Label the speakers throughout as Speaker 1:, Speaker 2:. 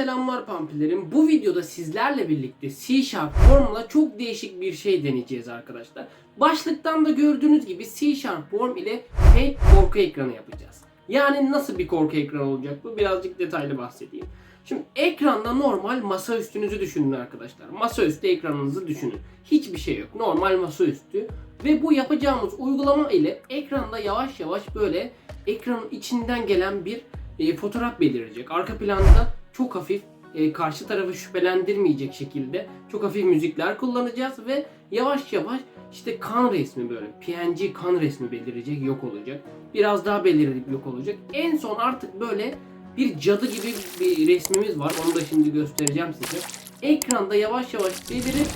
Speaker 1: Selamlar pampilerim. Bu videoda sizlerle birlikte C Sharp Form'la çok değişik bir şey deneyeceğiz arkadaşlar. Başlıktan da gördüğünüz gibi C Sharp Form ile fake korku ekranı yapacağız. Yani nasıl bir korku ekranı olacak bu? Birazcık detaylı bahsedeyim. Şimdi ekranda normal masa üstünüzü düşünün arkadaşlar. Masaüstü ekranınızı düşünün. Hiçbir şey yok. Normal masaüstü. Ve bu yapacağımız uygulama ile ekranda yavaş yavaş böyle ekranın içinden gelen bir e, fotoğraf belirecek. Arka planda çok hafif e, karşı tarafı şüphelendirmeyecek şekilde çok hafif müzikler kullanacağız ve yavaş yavaş işte kan resmi böyle PNG kan resmi belirecek yok olacak. Biraz daha belirleyip yok olacak. En son artık böyle bir cadı gibi bir resmimiz var. Onu da şimdi göstereceğim size. Ekranda yavaş yavaş belirip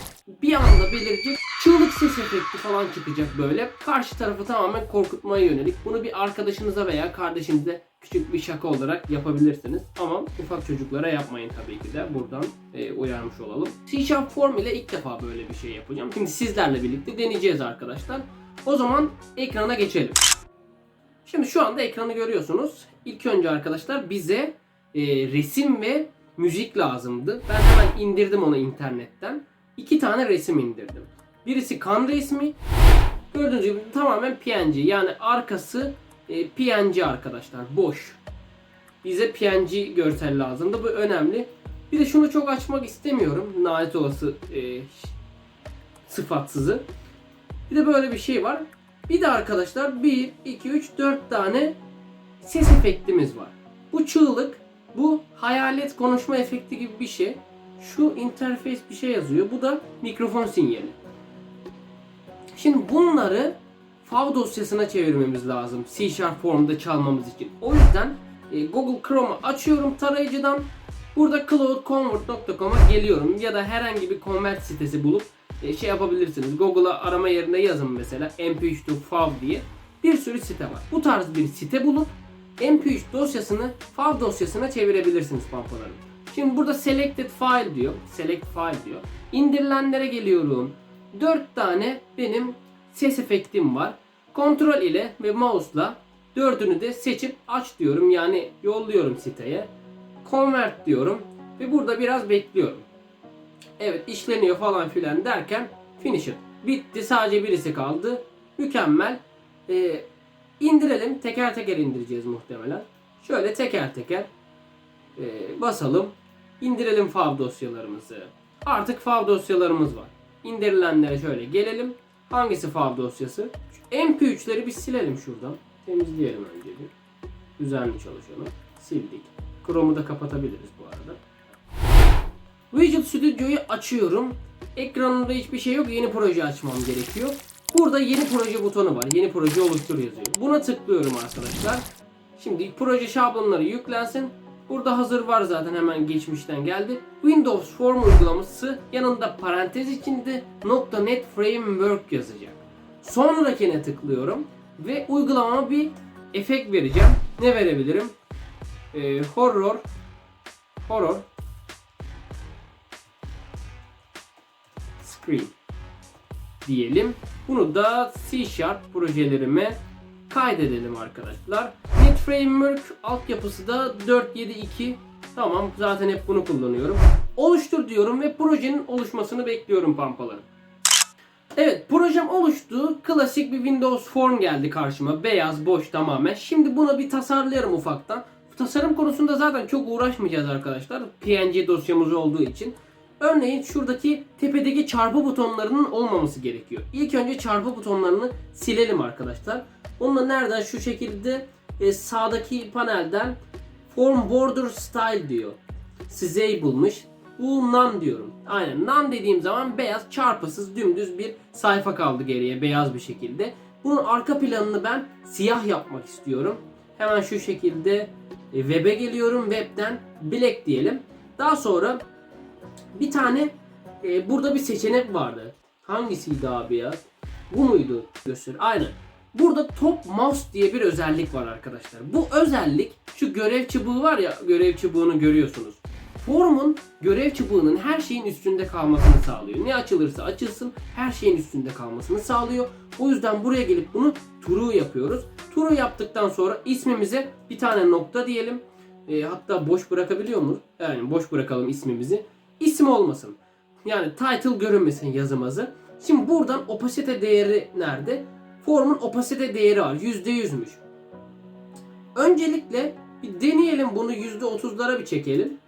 Speaker 1: bir anda belirecek çığlık ses efekti falan çıkacak böyle. Karşı tarafı tamamen korkutmaya yönelik. Bunu bir arkadaşınıza veya kardeşinize küçük bir şaka olarak yapabilirsiniz. Ama ufak çocuklara yapmayın tabii ki de. Buradan e, uyarmış olalım. C Form ile ilk defa böyle bir şey yapacağım. Şimdi sizlerle birlikte deneyeceğiz arkadaşlar. O zaman ekrana geçelim. Şimdi şu anda ekranı görüyorsunuz. İlk önce arkadaşlar bize e, resim ve müzik lazımdı. Ben hemen indirdim onu internetten. İki tane resim indirdim. Birisi kan resmi. Gördüğünüz gibi tamamen PNG. Yani arkası e, PNG arkadaşlar. Boş. Bize PNG görsel lazımdı. Bu önemli. Bir de şunu çok açmak istemiyorum. Lanet olası e, sıfatsızı. Bir de böyle bir şey var. Bir de arkadaşlar 1, 2, 3, 4 tane ses efektimiz var. Bu çığlık, bu hayalet konuşma efekti gibi bir şey. Şu interface bir şey yazıyor. Bu da mikrofon sinyali. Şimdi bunları FAV dosyasına çevirmemiz lazım. C Sharp formda çalmamız için. O yüzden e, Google Chrome'u açıyorum tarayıcıdan. Burada cloudconvert.com'a geliyorum ya da herhangi bir convert sitesi bulup e, şey yapabilirsiniz. Google'a arama yerine yazın mesela mp3 to fav diye. Bir sürü site var. Bu tarz bir site bulup mp3 dosyasını fav dosyasına çevirebilirsiniz pampalarım. Şimdi burada selected file diyor. Select file diyor. İndirilenlere geliyorum. 4 tane benim ses efektim var. Kontrol ile ve mouse'la dördünü de seçip aç diyorum. Yani yolluyorum siteye. Convert diyorum ve burada biraz bekliyorum. Evet işleniyor falan filan derken finish it. Bitti sadece birisi kaldı. Mükemmel. Ee, indirelim. Teker teker indireceğiz muhtemelen. Şöyle teker teker e, basalım. İndirelim fav dosyalarımızı. Artık fav dosyalarımız var. İndirilenlere şöyle gelelim. Hangisi fav dosyası? Şu MP3'leri bir silelim şuradan. Temizleyelim önce bir. Düzenli çalışanı. Sildik. Chrome'u da kapatabiliriz bu arada. Visual Studio'yu açıyorum. Ekranında hiçbir şey yok. Yeni proje açmam gerekiyor. Burada yeni proje butonu var. Yeni proje oluştur yazıyor. Buna tıklıyorum arkadaşlar. Şimdi proje şablonları yüklensin. Burada hazır var zaten hemen geçmişten geldi. Windows Form uygulaması yanında parantez içinde .NET Framework yazacak. Sonrakine tıklıyorum ve uygulamama bir efekt vereceğim. Ne verebilirim? Ee, horror horror screen diyelim. Bunu da C Sharp projelerime kaydedelim arkadaşlar. Net Framework altyapısı da 472. Tamam zaten hep bunu kullanıyorum. Oluştur diyorum ve projenin oluşmasını bekliyorum pampalarım. Evet projem oluştu. Klasik bir Windows Form geldi karşıma. Beyaz, boş tamamen. Şimdi bunu bir tasarlayalım ufaktan. Tasarım konusunda zaten çok uğraşmayacağız arkadaşlar. PNG dosyamız olduğu için. Örneğin şuradaki tepedeki çarpı butonlarının olmaması gerekiyor. İlk önce çarpı butonlarını silelim arkadaşlar. Onunla nereden şu şekilde e, sağdaki panelden Form Border Style diyor. Size bulmuş. Bu none diyorum. Aynen none dediğim zaman beyaz çarpısız dümdüz bir sayfa kaldı geriye beyaz bir şekilde. Bunun arka planını ben siyah yapmak istiyorum. Hemen şu şekilde e, web'e geliyorum. Web'den black diyelim. Daha sonra bir tane e, burada bir seçenek vardı. Hangisiydi abi ya? Bu muydu? Göster. Aynen. Burada top mouse diye bir özellik var arkadaşlar. Bu özellik şu görev çubuğu var ya görev çubuğunu görüyorsunuz. Formun görev çubuğunun her şeyin üstünde kalmasını sağlıyor. Ne açılırsa açılsın her şeyin üstünde kalmasını sağlıyor. O yüzden buraya gelip bunu true yapıyoruz. True yaptıktan sonra ismimize bir tane nokta diyelim. E, hatta boş bırakabiliyor mu? Yani boş bırakalım ismimizi. İsim olmasın. Yani title görünmesin yazımızı. Şimdi buradan opasite değeri nerede? Formun opasite değeri var. %100'müş. Öncelikle bir deneyelim bunu %30'lara bir çekelim.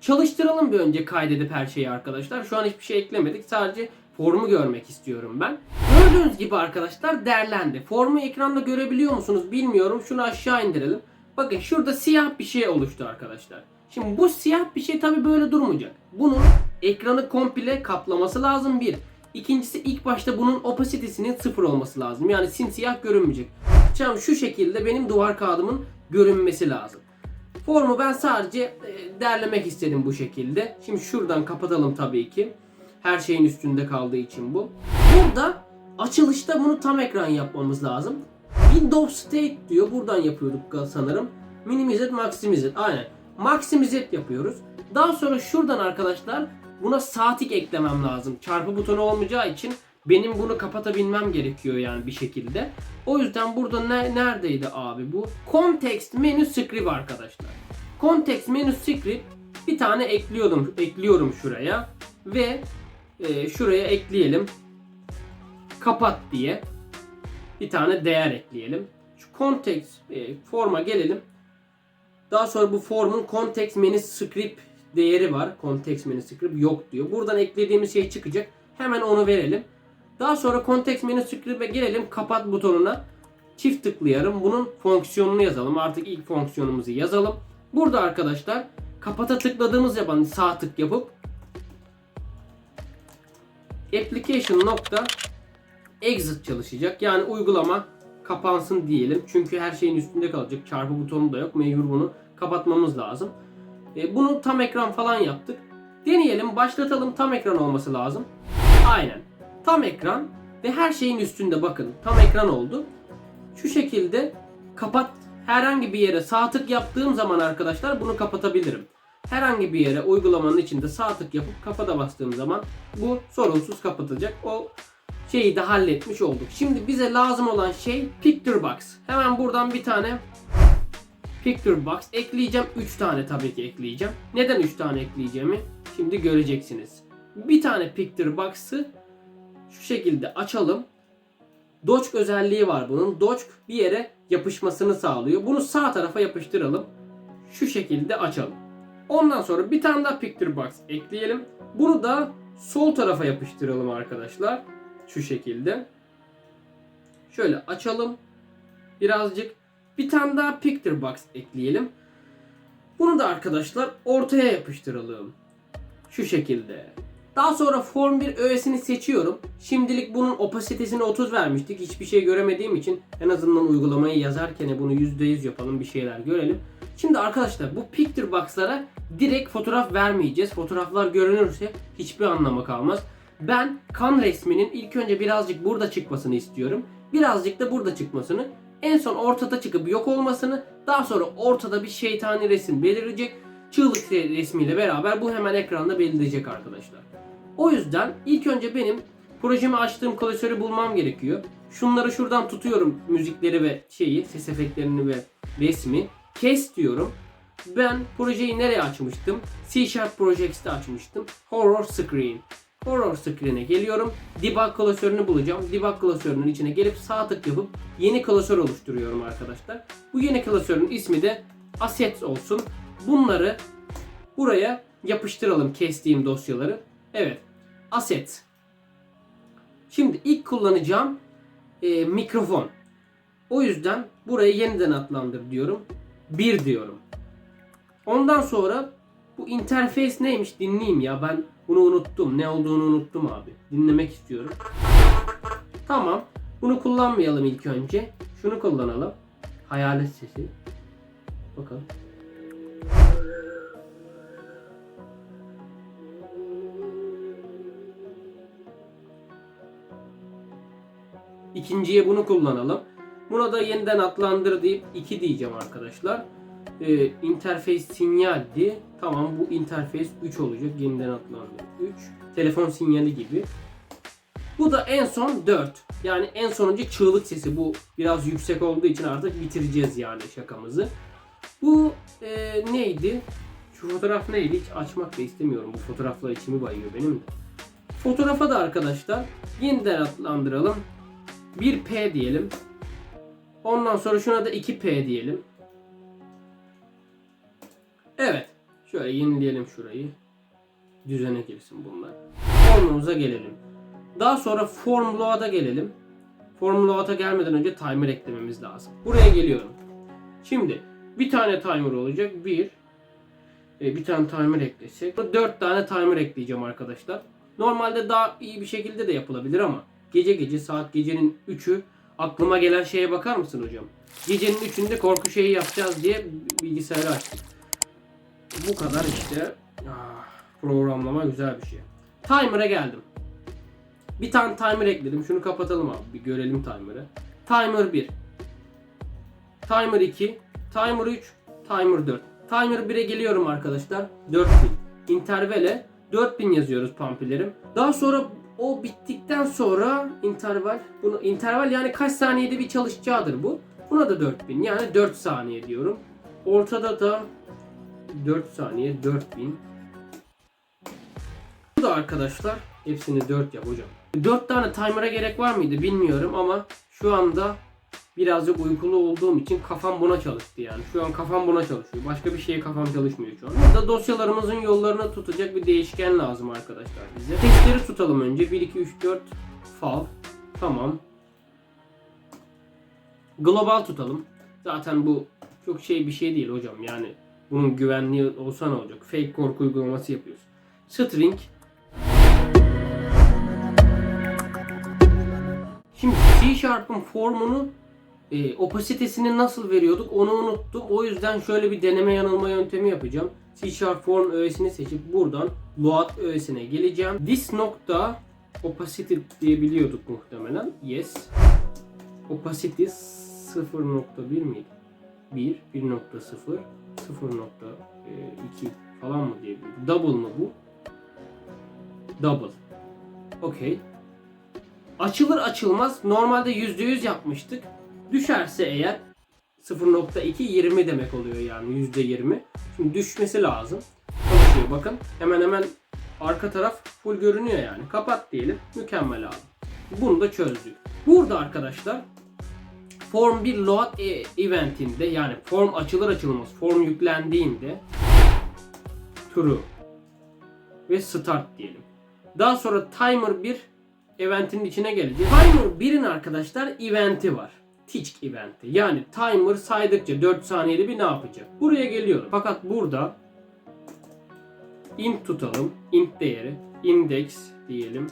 Speaker 1: Çalıştıralım bir önce kaydedip her şeyi arkadaşlar. Şu an hiçbir şey eklemedik. Sadece formu görmek istiyorum ben. Gördüğünüz gibi arkadaşlar derlendi. Formu ekranda görebiliyor musunuz bilmiyorum. Şunu aşağı indirelim. Bakın şurada siyah bir şey oluştu arkadaşlar. Şimdi bu siyah bir şey tabi böyle durmayacak. Bunun ekranı komple kaplaması lazım bir. İkincisi ilk başta bunun opasitesinin sıfır olması lazım. Yani simsiyah görünmeyecek. Şimdi şu şekilde benim duvar kağıdımın görünmesi lazım. Formu ben sadece e, derlemek istedim bu şekilde. Şimdi şuradan kapatalım tabii ki. Her şeyin üstünde kaldığı için bu. Burada açılışta bunu tam ekran yapmamız lazım. Windows State diyor. Buradan yapıyorduk sanırım. Minimize, maximize. Aynen. Maximize yapıyoruz. Daha sonra şuradan arkadaşlar buna saatlik eklemem lazım. Çarpı butonu olmayacağı için benim bunu kapatabilmem gerekiyor yani bir şekilde. O yüzden burada ne, neredeydi abi bu? Context menü script arkadaşlar. Context menü script bir tane ekliyorum ekliyorum şuraya ve e, şuraya ekleyelim. Kapat diye bir tane değer ekleyelim. Şu context e, forma gelelim. Daha sonra bu formun context menü script değeri var. Context menü script yok diyor. Buradan eklediğimiz şey çıkacak. Hemen onu verelim. Daha sonra context menü script'e gelelim. Kapat butonuna. Çift tıklayalım. Bunun fonksiyonunu yazalım. Artık ilk fonksiyonumuzu yazalım. Burada arkadaşlar kapata tıkladığımız zaman sağ tık yapıp application nokta exit çalışacak. Yani uygulama kapansın diyelim. Çünkü her şeyin üstünde kalacak. Çarpı butonu da yok. Mecbur bunu kapatmamız lazım. E, bunu tam ekran falan yaptık. Deneyelim. Başlatalım. Tam ekran olması lazım. Aynen. Tam ekran ve her şeyin üstünde bakın. Tam ekran oldu. Şu şekilde kapat herhangi bir yere sağ tık yaptığım zaman arkadaşlar bunu kapatabilirim. Herhangi bir yere uygulamanın içinde sağ tık yapıp kafada bastığım zaman bu sorunsuz kapatacak. O şeyi de halletmiş olduk. Şimdi bize lazım olan şey Picture Box. Hemen buradan bir tane Picture Box ekleyeceğim. 3 tane tabii ki ekleyeceğim. Neden 3 tane ekleyeceğimi şimdi göreceksiniz. Bir tane Picture Box'ı şu şekilde açalım. Dock özelliği var bunun. Dock bir yere yapışmasını sağlıyor. Bunu sağ tarafa yapıştıralım. Şu şekilde açalım. Ondan sonra bir tane daha Picture Box ekleyelim. Bunu da sol tarafa yapıştıralım arkadaşlar. Şu şekilde. Şöyle açalım. Birazcık. Bir tane daha Picture Box ekleyelim. Bunu da arkadaşlar ortaya yapıştıralım. Şu şekilde. Daha sonra Form 1 öğesini seçiyorum. Şimdilik bunun opasitesini 30 vermiştik. Hiçbir şey göremediğim için en azından uygulamayı yazarken bunu %100 yapalım bir şeyler görelim. Şimdi arkadaşlar bu Picture Box'lara direkt fotoğraf vermeyeceğiz. Fotoğraflar görünürse hiçbir anlamı kalmaz. Ben kan resminin ilk önce birazcık burada çıkmasını istiyorum. Birazcık da burada çıkmasını. En son ortada çıkıp yok olmasını. Daha sonra ortada bir şeytani resim belirecek. Çığlık resmiyle beraber bu hemen ekranda belirecek arkadaşlar. O yüzden ilk önce benim projemi açtığım klasörü bulmam gerekiyor. Şunları şuradan tutuyorum müzikleri ve şeyi, ses efektlerini ve resmi. Kes diyorum. Ben projeyi nereye açmıştım? C Sharp Projects'te açmıştım. Horror Screen. Horror Screen'e geliyorum. Debug klasörünü bulacağım. Debug klasörünün içine gelip sağ tık yapıp yeni klasör oluşturuyorum arkadaşlar. Bu yeni klasörün ismi de Assets olsun. Bunları buraya yapıştıralım kestiğim dosyaları. Evet. Assets. Şimdi ilk kullanacağım e, mikrofon. O yüzden burayı yeniden adlandır diyorum. 1 diyorum. Ondan sonra bu interface neymiş dinleyeyim ya ben bunu unuttum. Ne olduğunu unuttum abi. Dinlemek istiyorum. Tamam. Bunu kullanmayalım ilk önce. Şunu kullanalım. Hayalet sesi. Bakalım. İkinciye bunu kullanalım. Buna da yeniden adlandır deyip 2 diyeceğim arkadaşlar. Ee, interface sinyaldi. Tamam bu interface 3 olacak. Yeniden adlandır 3. Telefon sinyali gibi. Bu da en son 4. Yani en sonuncu çığlık sesi. Bu biraz yüksek olduğu için artık bitireceğiz yani şakamızı. Bu e, neydi? Şu fotoğraf neydi? Hiç açmak da istemiyorum. Bu fotoğraflar içimi bayıyor benim de. Fotoğrafa da arkadaşlar yeniden adlandıralım. 1P diyelim. Ondan sonra şuna da 2P diyelim. Evet. Şöyle yenileyelim şurayı. Düzene girsin bunlar. Formumuza gelelim. Daha sonra form gelelim. Form gelmeden önce timer eklememiz lazım. Buraya geliyorum. Şimdi bir tane timer olacak. Bir. E, bir tane timer eklesek. Dört tane timer ekleyeceğim arkadaşlar. Normalde daha iyi bir şekilde de yapılabilir ama gece gece saat gecenin 3'ü aklıma gelen şeye bakar mısın hocam? Gecenin 3'ünde korku şeyi yapacağız diye bilgisayarı açtım. Bu kadar işte. Ah, programlama güzel bir şey. Timer'a geldim. Bir tane timer ekledim. Şunu kapatalım abi. Bir görelim timer'ı. Timer 1. Timer 2. Timer 3. Timer 4. Timer 1'e geliyorum arkadaşlar. 4000. Intervale 4000 yazıyoruz pampilerim. Daha sonra o bittikten sonra interval bunu interval yani kaç saniyede bir çalışacağıdır bu. Buna da 4000 yani 4 saniye diyorum. Ortada da 4 saniye 4000. Bu da arkadaşlar hepsini 4 yap hocam. 4 tane timer'a gerek var mıydı bilmiyorum ama şu anda birazcık uykulu olduğum için kafam buna çalıştı yani. Şu an kafam buna çalışıyor. Başka bir şeye kafam çalışmıyor şu an. Burada dosyalarımızın yollarını tutacak bir değişken lazım arkadaşlar bize. Testleri tutalım önce. 1, 2, 3, 4 fav. Tamam. Global tutalım. Zaten bu çok şey bir şey değil hocam. Yani bunun güvenliği olsa ne olacak? Fake korku uygulaması yapıyoruz. String. Şimdi C Sharp'ın formunu e, opasitesini nasıl veriyorduk onu unuttuk. O yüzden şöyle bir deneme yanılma yöntemi yapacağım. C Sharp form öğesini seçip buradan load öğesine geleceğim. This nokta opacity diyebiliyorduk muhtemelen. Yes. Opacity 0.1 miydi? 1, 1.0, 0.2 falan mı diyebilirim? Double mı bu? Double. Okey. Açılır açılmaz normalde %100 yapmıştık. Düşerse eğer 0.2 20 demek oluyor yani %20. Şimdi düşmesi lazım. Çalışıyor bakın. Hemen hemen arka taraf full görünüyor yani. Kapat diyelim. Mükemmel abi. Bunu da çözdük. Burada arkadaşlar form bir load e- eventinde yani form açılır açılmaz form yüklendiğinde true ve start diyelim. Daha sonra timer 1 eventin içine geleceğiz. Timer 1'in arkadaşlar eventi var. Teach eventi. Yani timer saydıkça 4 saniyede bir ne yapacak? Buraya geliyorum. Fakat burada int tutalım. int değeri index diyelim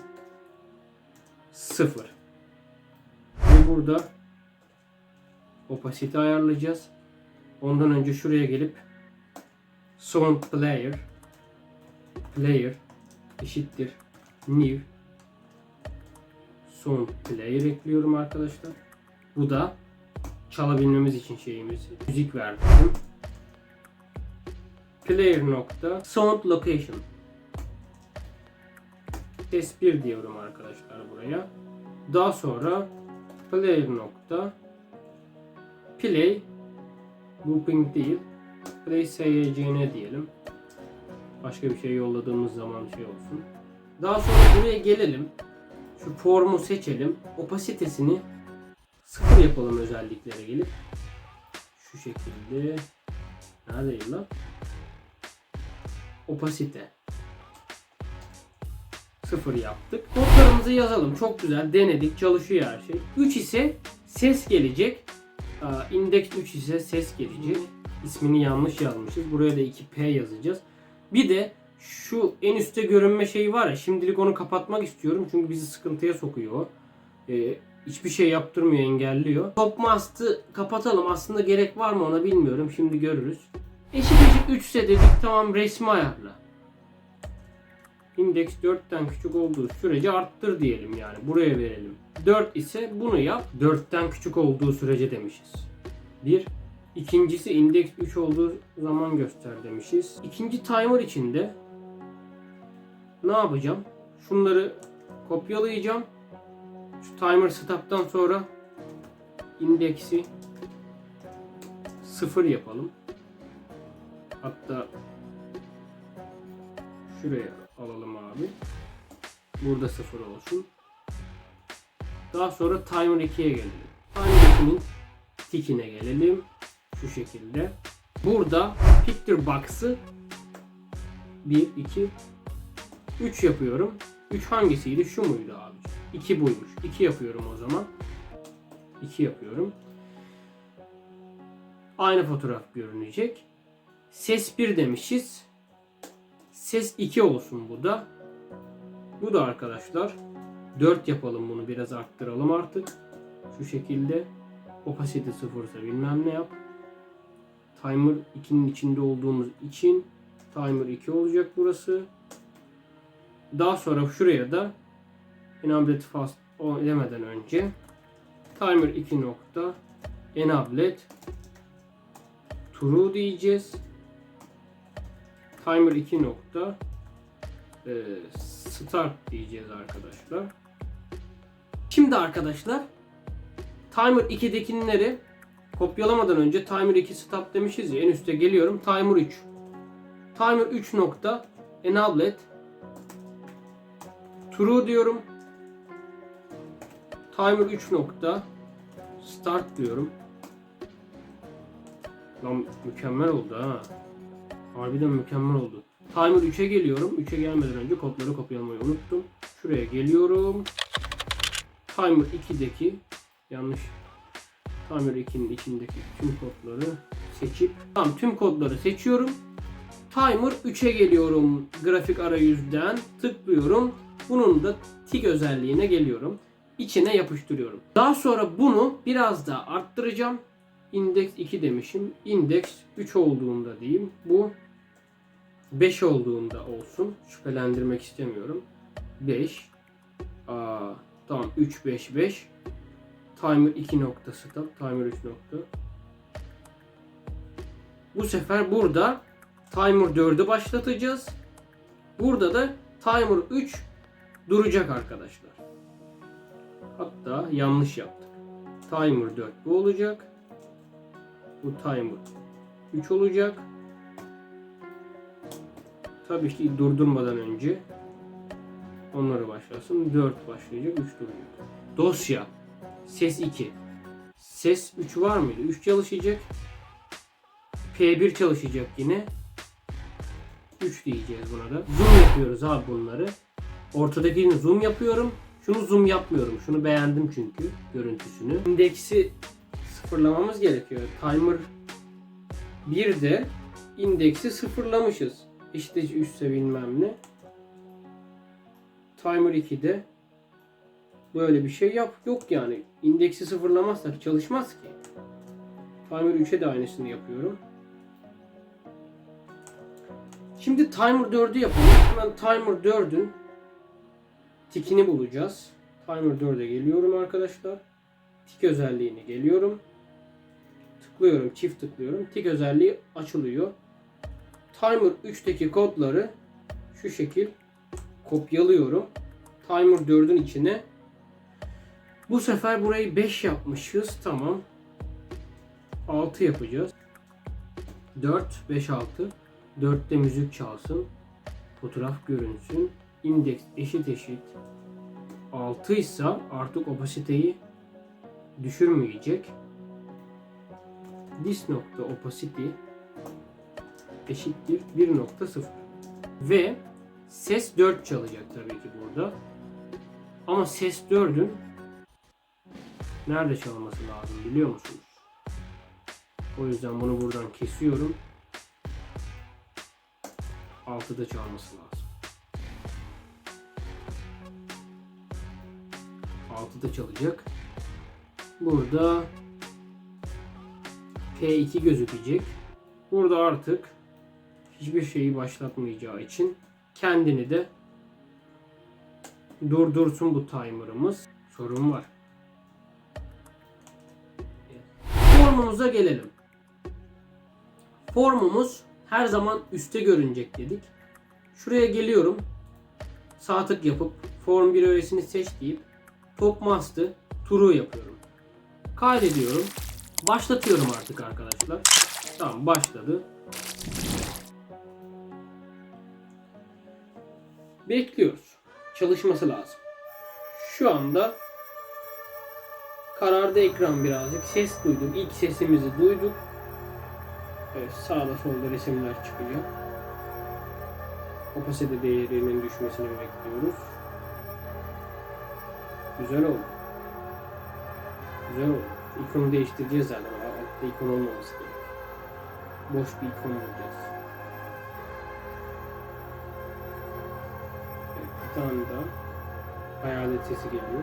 Speaker 1: 0. Ve burada opacity ayarlayacağız. Ondan önce şuraya gelip sound player player eşittir new sound player ekliyorum arkadaşlar. Bu da çalabilmemiz için şeyimiz. Müzik verdim. Player nokta sound location. S1 diyorum arkadaşlar buraya. Daha sonra player nokta play looping değil play SYCN diyelim. Başka bir şey yolladığımız zaman şey olsun. Daha sonra buraya gelelim. Şu formu seçelim. Opasitesini sıfır yapalım özelliklere gelip. Şu şekilde. Neredeyim lan? Opasite. Sıfır yaptık. Kodlarımızı yazalım. Çok güzel. Denedik. Çalışıyor her şey. 3 ise ses gelecek. Index 3 ise ses gelecek. İsmini yanlış yazmışız. Buraya da 2P yazacağız. Bir de şu en üstte görünme şeyi var ya şimdilik onu kapatmak istiyorum çünkü bizi sıkıntıya sokuyor. Ee, hiçbir şey yaptırmıyor, engelliyor. Top mast'ı kapatalım. Aslında gerek var mı ona bilmiyorum. Şimdi görürüz. Eşit eşit 3 ise dedik tamam resmi ayarla. Index 4'ten küçük olduğu sürece arttır diyelim yani. Buraya verelim. 4 ise bunu yap. 4'ten küçük olduğu sürece demişiz. 1. İkincisi index 3 olduğu zaman göster demişiz. İkinci timer içinde ne yapacağım? Şunları kopyalayacağım. Şu timer stop'tan sonra indeksi 0 yapalım. Hatta şuraya alalım abi. Burada sıfır olsun. Daha sonra timer 2'ye gelelim. Timer 2'nin tikine gelelim. Şu şekilde. Burada picture box'ı 1, 2, 3 yapıyorum. 3 hangisiydi? Şu muydu abi? 2 buymuş. 2 yapıyorum o zaman. 2 yapıyorum. Aynı fotoğraf görünecek. Ses 1 demişiz. Ses 2 olsun bu da. Bu da arkadaşlar 4 yapalım bunu biraz arttıralım artık. Şu şekilde opacity sıfırsa bilmem ne yap. Timer 2'nin içinde olduğumuz için timer 2 olacak burası. Daha sonra şuraya da enablet fast o demeden önce timer 2 nokta enablet true diyeceğiz. Timer 2 nokta e, start diyeceğiz arkadaşlar. Şimdi arkadaşlar timer 2'dekileri kopyalamadan önce timer 2 stop demişiz ya en üste geliyorum. Timer 3. Timer 3 nokta enablet true diyorum. Timer 3 nokta start diyorum. Lan mükemmel oldu ha. Harbiden mükemmel oldu. Timer 3'e geliyorum. 3'e gelmeden önce kodları kopyalamayı unuttum. Şuraya geliyorum. Timer 2'deki yanlış. Timer 2'nin içindeki tüm kodları seçip tamam tüm kodları seçiyorum. Timer 3'e geliyorum. Grafik arayüzden tıklıyorum. Bunun da tik özelliğine geliyorum. İçine yapıştırıyorum. Daha sonra bunu biraz daha arttıracağım. Index 2 demişim. Index 3 olduğunda diyeyim. Bu 5 olduğunda olsun. Şüphelendirmek istemiyorum. 5. Aa, tamam 3 5 5. Timer 2 nokta stop. Timer 3 nokta. Bu sefer burada timer 4'ü başlatacağız. Burada da timer 3 duracak arkadaşlar. Hatta yanlış yaptık. Timer 4 bu olacak. Bu timer 3 olacak. Tabii ki durdurmadan önce onları başlasın. 4 başlayacak, 3 duracak. Dosya ses 2. Ses 3 var mıydı? 3 çalışacak. P1 çalışacak yine. 3 diyeceğiz buna da. Zoom yapıyoruz abi bunları. Ortadakini zoom yapıyorum. Şunu zoom yapmıyorum. Şunu beğendim çünkü görüntüsünü. İndeksi sıfırlamamız gerekiyor. Timer 1'de indeksi sıfırlamışız. İşte üstse bilmem ne. Timer 2'de böyle bir şey yap yok yani. İndeksi sıfırlamazsak çalışmaz ki. Timer 3'e de aynısını yapıyorum. Şimdi timer 4'ü yapalım. Hemen timer 4'ün tikini bulacağız. Timer 4'e geliyorum arkadaşlar. Tik özelliğini geliyorum. Tıklıyorum, çift tıklıyorum. Tik özelliği açılıyor. Timer 3'teki kodları şu şekil kopyalıyorum. Timer 4'ün içine. Bu sefer burayı 5 yapmışız. Tamam. 6 yapacağız. 4, 5, 6. 4'te müzik çalsın. Fotoğraf görünsün. Indeks eşit eşit. 6 ise artık opasiteyi düşürmeyecek. This nokta opacity eşittir 1.0 ve ses 4 çalacak tabii ki burada. Ama ses 4'ün nerede çalması lazım biliyor musunuz? O yüzden bunu buradan kesiyorum. 6'da çalması lazım. 6'da çalacak. Burada P2 gözükecek. Burada artık hiçbir şeyi başlatmayacağı için kendini de durdursun bu timer'ımız. Sorun var. Formumuza gelelim. Formumuz her zaman üste görünecek dedik. Şuraya geliyorum. Sağ tık yapıp form 1 öğesini seç deyip top mast'ı true yapıyorum. Kaydediyorum. Başlatıyorum artık arkadaşlar. Tamam başladı. Bekliyoruz. Çalışması lazım. Şu anda karardı ekran birazcık. Ses duyduk. İlk sesimizi duyduk. Evet, sağda solda resimler çıkıyor. Opacity değerinin düşmesini bekliyoruz. Güzel oldu. Güzel oldu. İkonu değiştireceğiz zaten. Altta ikon olmaması gerek. Boş bir ikon bulacağız. Tane daha hayalet sesi geliyor.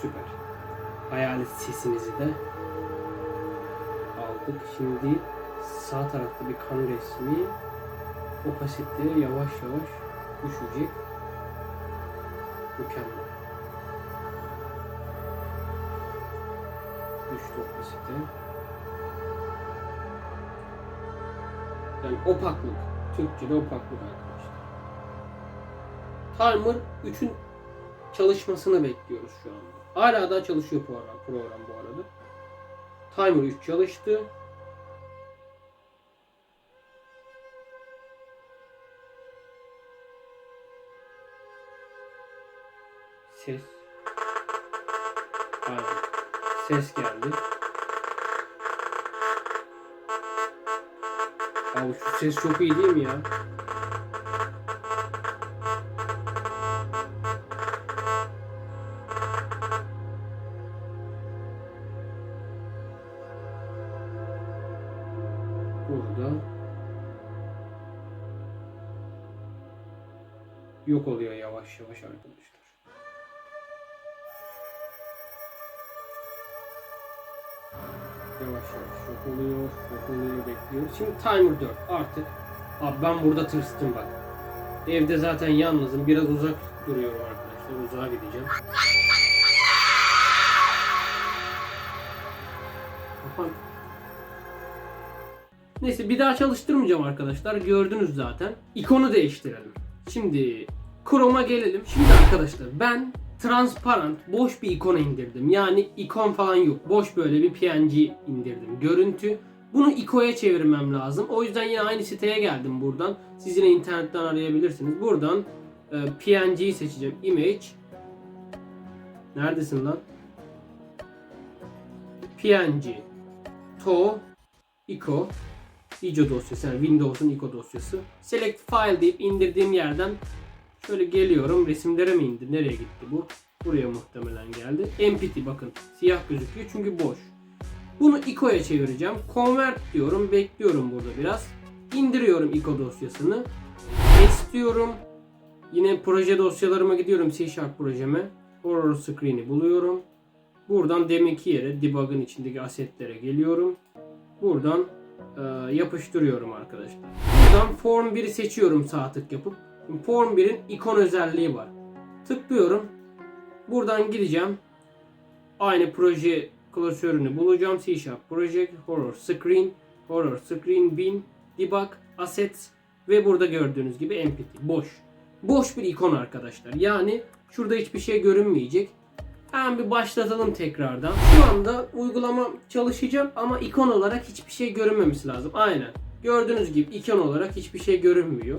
Speaker 1: Süper. Hayalet sesimizi de aldık. Şimdi sağ tarafta bir kan resmi opasiteye yavaş yavaş düşecek. Mükemmel. Düştü opasite. Yani opaklık. Türkçe'de opaklık arkadaşlar. Timer 3'ün çalışmasını bekliyoruz şu anda. Hala daha çalışıyor program, program bu arada. Timer 3 çalıştı. Ses. Ses geldi. Abi şu ses çok iyi değil mi ya? Burada yok oluyor yavaş yavaş arkadaşlar. Yavaş yok oluyor, yok oluyor bekliyoruz. Şimdi timer 4 artık. Abi ben burada tırstım bak. Evde zaten yalnızım. Biraz uzak duruyorum arkadaşlar. Uzağa gideceğim. Kapan. Neyse bir daha çalıştırmayacağım arkadaşlar. Gördünüz zaten. İkonu değiştirelim. Şimdi Chrome'a gelelim. Şimdi arkadaşlar ben transparent boş bir ikon indirdim. Yani ikon falan yok. Boş böyle bir PNG indirdim. Görüntü. Bunu ikoya çevirmem lazım. O yüzden yine aynı siteye geldim buradan. Siz yine internetten arayabilirsiniz. Buradan e, PNG'yi seçeceğim. Image. Neredesin lan? PNG. To. Ico. ICO dosyası yani Windows'un ICO dosyası. Select file deyip indirdiğim yerden şöyle geliyorum. Resimlere mi indi? Nereye gitti bu? Buraya muhtemelen geldi. Empty bakın. Siyah gözüküyor çünkü boş. Bunu ICO'ya çevireceğim. Convert diyorum. Bekliyorum burada biraz. İndiriyorum ICO dosyasını. Paste diyorum. Yine proje dosyalarıma gidiyorum C Sharp projeme. Horror Screen'i buluyorum. Buradan deminki yere debug'ın içindeki asetlere geliyorum. Buradan e, yapıştırıyorum arkadaşlar. Buradan Form 1'i seçiyorum sağ tık yapıp. Form 1'in ikon özelliği var. Tıklıyorum. Buradan gideceğim. Aynı proje klasörünü bulacağım. C Project, Horror Screen, Horror Screen Bin, Debug, Assets ve burada gördüğünüz gibi Empty. Boş. Boş bir ikon arkadaşlar. Yani şurada hiçbir şey görünmeyecek. Hemen bir başlatalım tekrardan. Şu anda uygulama çalışacak ama ikon olarak hiçbir şey görünmemesi lazım. Aynen. Gördüğünüz gibi ikon olarak hiçbir şey görünmüyor.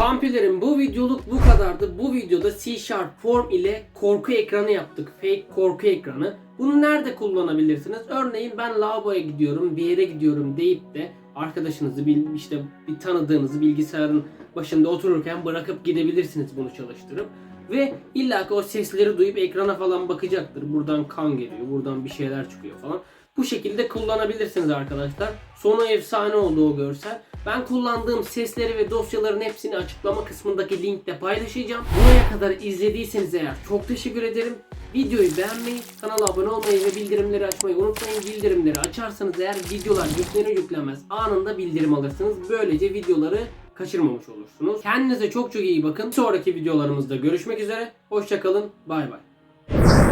Speaker 1: Vampirlerin bu videoluk bu kadardı. Bu videoda C Sharp Form ile korku ekranı yaptık. Fake korku ekranı. Bunu nerede kullanabilirsiniz? Örneğin ben lavaboya gidiyorum, bir yere gidiyorum deyip de arkadaşınızı işte bir tanıdığınızı bilgisayarın başında otururken bırakıp gidebilirsiniz bunu çalıştırıp. Ve illa ki o sesleri duyup ekrana falan bakacaktır. Buradan kan geliyor, buradan bir şeyler çıkıyor falan. Bu şekilde kullanabilirsiniz arkadaşlar. Sonu efsane oldu o görsel. Ben kullandığım sesleri ve dosyaların hepsini açıklama kısmındaki linkte paylaşacağım. Buraya kadar izlediyseniz eğer çok teşekkür ederim. Videoyu beğenmeyi, kanala abone olmayı ve bildirimleri açmayı unutmayın. Bildirimleri açarsanız eğer videolar yüklenir yüklemez anında bildirim alırsınız. Böylece videoları kaçırmamış olursunuz. Kendinize çok çok iyi bakın. Sonraki videolarımızda görüşmek üzere. Hoşçakalın. Bay bay.